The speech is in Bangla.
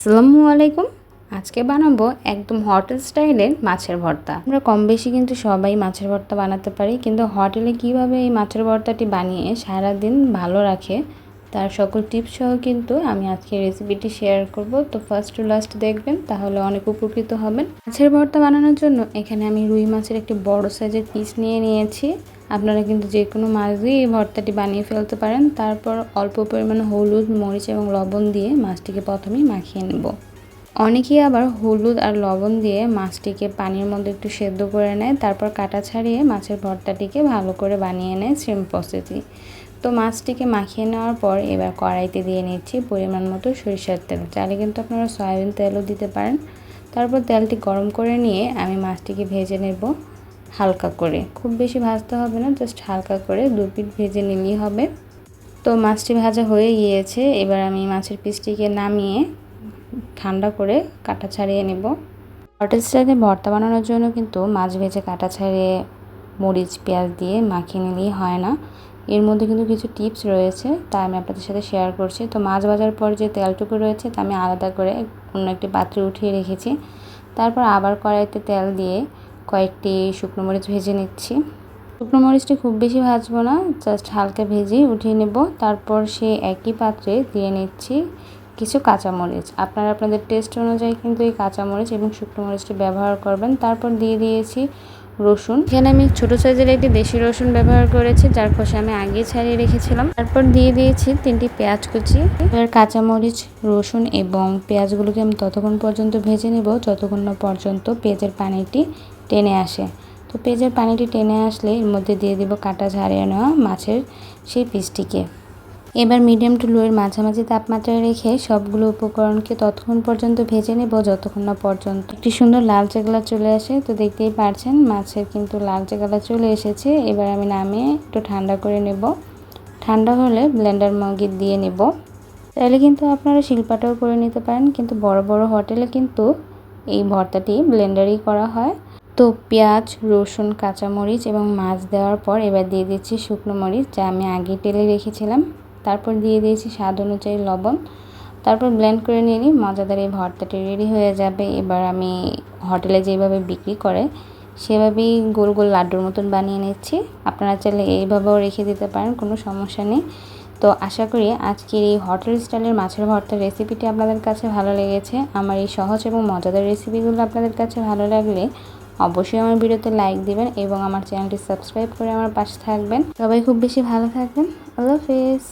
আসসালামু আলাইকুম আজকে বানাবো একদম হোটেল স্টাইলের মাছের ভর্তা। আমরা কম বেশি কিন্তু সবাই মাছের ভর্তা বানাতে পারি, কিন্তু হোটেলে কীভাবে এই মাছের ভর্তাটি বানিয়ে সারাদিন ভালো রাখে তার সকল টিপস সহ কিন্তু আমি আজকে রেসিপিটি শেয়ার করব। তো ফার্স্ট টু লাস্ট দেখবেন, তাহলে অনেক উপকৃত হবেন। মাছের ভর্তা বানানোর জন্য এখানে আমি রুই মাছের একটি বড় সাইজের পিস নিয়ে নিয়েছি। আপনারা কিন্তু যে কোনো মাছ দিয়ে এই ভর্তাটি বানিয়ে ফেলতে পারেন। তারপর অল্প পরিমাণে হলুদ, মরিচ এবং লবণ দিয়ে মাছটিকে প্রথমেই মাখিয়ে নেব। অনেকেই আবার হলুদ আর লবণ দিয়ে মাছটিকে পানির মধ্যে একটু সেদ্ধ করে নেয়। তারপর কাটা ছাড়িয়ে মাছের ভর্তাটিকে ভালো করে বানিয়ে নেয় সেম প্রসেসি তো মাছটিকে মাখিয়ে নেওয়ার পর এবার কড়াইতে দিয়ে নিচ্ছি পরিমাণ মতো সরিষার তেল। চাইলে কিন্তু আপনারা সয়াবিন তেলও দিতে পারেন। তারপর তেলটি গরম করে নিয়ে আমি মাছটিকে ভেজে নেব হালকা করে। খুব বেশি ভাজতে হবে না, জাস্ট হালকা করে দু পিঠ ভেজে নিলেই হবে। তো মাছটি ভাজা হয়ে গিয়েছে, এবার আমি মাছের পিসটিকে নামিয়ে ঠান্ডা করে কাটা ছাড়িয়ে নেব। হোটেল স্টাইলে ভর্তা বানানোর জন্য কিন্তু মাছ ভেজে কাটা ছাড়িয়ে মরিচ, পেঁয়াজ দিয়ে মাখিয়ে নিলেই হয় না। এর মধ্যে কিন্তু কিছু টিপস রয়েছে, তা আমি আপনাদের সাথে শেয়ার করছি। তো মাছ ভাজার পর যে তেলটুকু রয়েছে, তা আমি আলাদা করে অন্য একটি পাত্রে উঠিয়ে রেখেছি। তারপর আবার কড়াইতে তেল দিয়ে কয়েকটি শুকনো মরিচ ভেজে নিচ্ছি। শুকনো মরিচটি খুব বেশি ভাজবো না জাস্ট হালকা ভেজেই উঠিয়ে নেব। তারপর সে একই পাত্রে দিয়ে নিচ্ছি কিছু কাঁচামরিচ। আপনারা আপনাদের টেস্ট অনুযায়ী কিন্তু এই কাঁচামরিচ এবং শুকনো মরিচটি ব্যবহার করবেন। তারপর দিয়ে দিয়েছি রসুন। এখানে আমি ছোটো সাইজের একটি দেশি রসুন ব্যবহার করেছি, যার খোসা আমি আগে ছাড়িয়ে রেখেছিলাম। তারপর দিয়ে দিয়েছি তিনটি পেঁয়াজ কুচি, এবার কাঁচামরিচ, রসুন এবং পেঁয়াজগুলোকে আমি ততক্ষণ পর্যন্ত ভেজে নেব, যতক্ষণ না পর্যন্ত পেঁয়াজের পানিটি টেনে আসে। তো পেঁয়াজের পানিটি টেনে আসলে এর মধ্যে দিয়ে দিব কাটা ঝাড়িয়ে নেওয়া মাছের সেই পিসটিকে। এবার মিডিয়াম টু লোয়ের মাঝামাঝি তাপমাত্রায় রেখে সবগুলো উপকরণকে ততক্ষণ পর্যন্ত ভেজে নেব, যতক্ষণ না পর্যন্ত। একটি সুন্দর লালচে কালার চলে আসে, তো দেখতেই পারছেন মাছের কিন্তু লালচে কালার চলে এসেছে। এবার আমি নামিয়ে একটু ঠান্ডা করে নেব। ঠান্ডা হলে ব্লেন্ডার মগে দিয়ে নেব। তাহলে কিন্তু আপনারা শিল্পাটাও করে নিতে পারেন, কিন্তু বড় বড় হোটেলে কিন্তু এই ভর্তাটি ব্লেন্ডারই করা হয়। তো পেঁয়াজ, রসুন, কাঁচামরিচ এবং মাছ দেওয়ার পর এবার দিয়ে দিচ্ছি শুকনো মরিচ, যা আমি আগে তেলে রেখেছিলাম। তারপর দিয়ে দিয়েছি স্বাদ অনুযায়ী লবণ। তারপর ব্লেন্ড করে নিয়ে নিই, মজাদার এই ভর্তাটি রেডি হয়ে যাবে। এবার আমি হোটেলে যেভাবে বিক্রি করে, সেভাবেই গোল গোল লাড্ডুর মতন বানিয়ে নিচ্ছি। আপনারা চাইলে এইভাবেও রেখে দিতে পারেন, কোনো সমস্যা নেই। তো আশা করি আজকের এই হোটেল স্টাইলের মাছের ভর্তার রেসিপিটি আপনাদের কাছে ভালো লেগেছে। আমার এই সহজ এবং মজাদার রেসিপিগুলো আপনাদের কাছে ভালো লাগলে অবশ্যই আমার ভিডিওতে লাইক দিবেন এবং আমার চ্যানেলটি সাবস্ক্রাইব করে আমার পাশে থাকবেন। সবাই খুব বেশি ভালো থাকবেন। আল্লাহ হাফেজ।